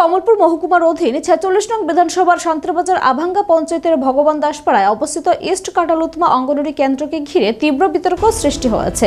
কমলপুর মহকুমার অধীন ছেচল্লিশ নং বিধানসভার শান্তিবাজার আভাঙ্গা পঞ্চায়েতের ভগবান দাসপাড়ায় অবস্থিত ইস্ট কাটালুতমা অঙ্গনওয়াড়ি কেন্দ্রকে ঘিরে তীব্র বিতর্ক সৃষ্টি হয়েছে।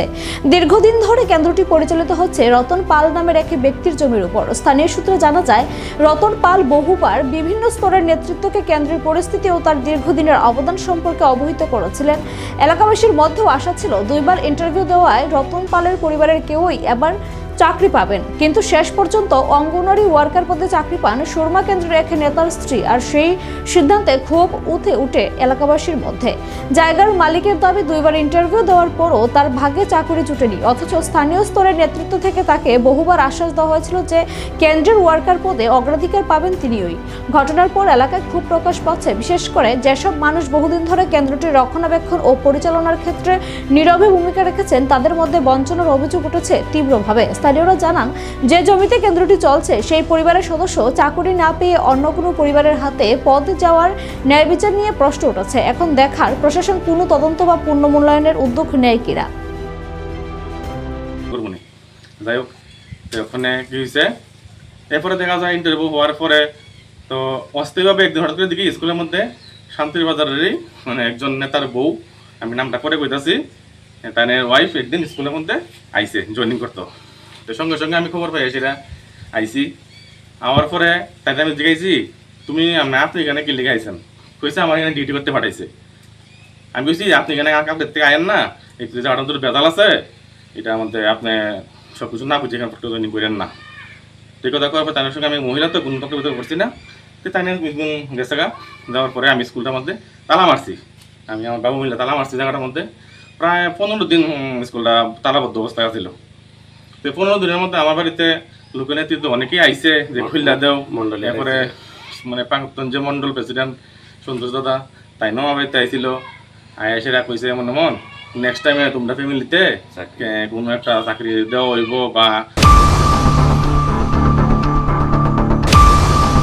দীর্ঘদিন ধরে কেন্দ্রটি পরিচালিত হচ্ছে রতন পাল নামের এক ব্যক্তির জমির উপর। স্থানীয় সূত্রে জানা যায়, রতন পাল বহুবার বিভিন্ন স্তরের নেতৃত্বকে কেন্দ্রের পরিস্থিতি ও তার দীর্ঘদিনের অবদান সম্পর্কে অবহিত করেছিলেন। এলাকাবাসীর মধ্যেও আশা ছিল, দুইবার ইন্টারভিউ দেওয়ায় রতন পালের পরিবারের কেউই এবার চাকরি পাবেন। কিন্তু শেষ পর্যন্ত অঙ্গনওয়াড়ি ওয়ার্কার পদে চাকরি পান সুরমা কেন্দ্রের এক নেতার স্ত্রী আর সেই সিদ্ধান্তে ক্ষোভ উঠে উঠে এলাকাবাসীর মধ্যে। জায়গার মালিকের দাবি দুইবার ইন্টারভিউ দেওয়ার পরও তার ভাগ্যে চাকরি জুটেনি। অথচ স্থানীয় স্তরের নেতৃত্ব থেকে তাকে বহুবার আশ্বাস দেওয়া হয়েছিল যে কেন্দ্রের ওয়ার্কার পদে অগ্রাধিকার পাবেন তিনিই। ঘটনার পর এলাকায় ক্ষোভ প্রকাশ পাচ্ছে। বিশেষ করে যেসব মানুষ বহুদিন ধরে কেন্দ্রটির রক্ষণাবেক্ষণ ও পরিচালনার ক্ষেত্রে নীরবে ভূমিকা রেখেছেন, তাদের মধ্যে বঞ্চনার অভিযোগ উঠেছে তীব্রভাবে। স্থানীয়রা জানান, যে জমিতে কেন্দ্রটি চলছে, সেই পরিবারের সদস্য চাকুরি না পেয়ে অন্য কোনো পরিবারের হাতে পদ যাওয়ার ন্যায় বিচার নিয়ে প্রশ্ন উঠেছে। এখন দেখার প্রশাসন পূর্ণ তদন্ত বা পূর্ণ মূল্যায়নের উদ্যোগ নেয় কিনা যাই হোক ওখানে কি হয়েছে এরপরে দেখা যায় ইন্টারভিউ হওয়ার পরে তো অস্থায়ীভাবে একদিন হঠাৎ করে দেখি স্কুলের মধ্যে শান্তির বাজারেরই মানে একজন নেতার বউ, আমি নামটা পরে কইতাছি, তার ওয়াইফ একদিন স্কুলের মধ্যে আইসে জয়েনিং করতো। তো সঙ্গে সঙ্গে আমি খবর পাই সেটা আইছি। আওয়ার পরে তাই আমি জিজ্ঞাসি তুমি আপনি এখানে কি লিখে আইছেন? কইছে, আমার এখানে ডিউটি করতে পাঠাইছে। আমি বলছি আপনি এখানে কাপড় থেকে আয়েন না এই যে আটাম তোর বেতাল আছে, এটা আমাদের আপনি সব কিছু না বুঝে এখানে ফটো করেন না। তো কথা করার পর তার সঙ্গে আমি মহিলা তো কোনো পক্ষে ভিতরে করছি না। তো তাই গেছে গা, যাওয়ার পরে আমি স্কুলটার মধ্যে তালা মারছি। আমি আমার বাবু মহিলা তালা মারছি জায়গাটার মধ্যে। প্রায় পনেরো দিন স্কুলটা তালাবদ্ধ অবস্থায় ছিল তো পনেরো দিনের মধ্যে আমার বাড়িতে লোকের নেতৃত্ব অনেকেই আইছে যে খুললা দেও। মণ্ডলী এরপরে মানে প্রাক্তন যে মন্ডল প্রেসিডেন্ট সন্তোষ দাদা তাই ন আমার বাড়িতে আইছিল। আই এসে কইছে মনে মন নেক্সট টাইমে তোমরা ফ্যামিলিতে কোনো একটা চাকরি দেওয়া হইব বা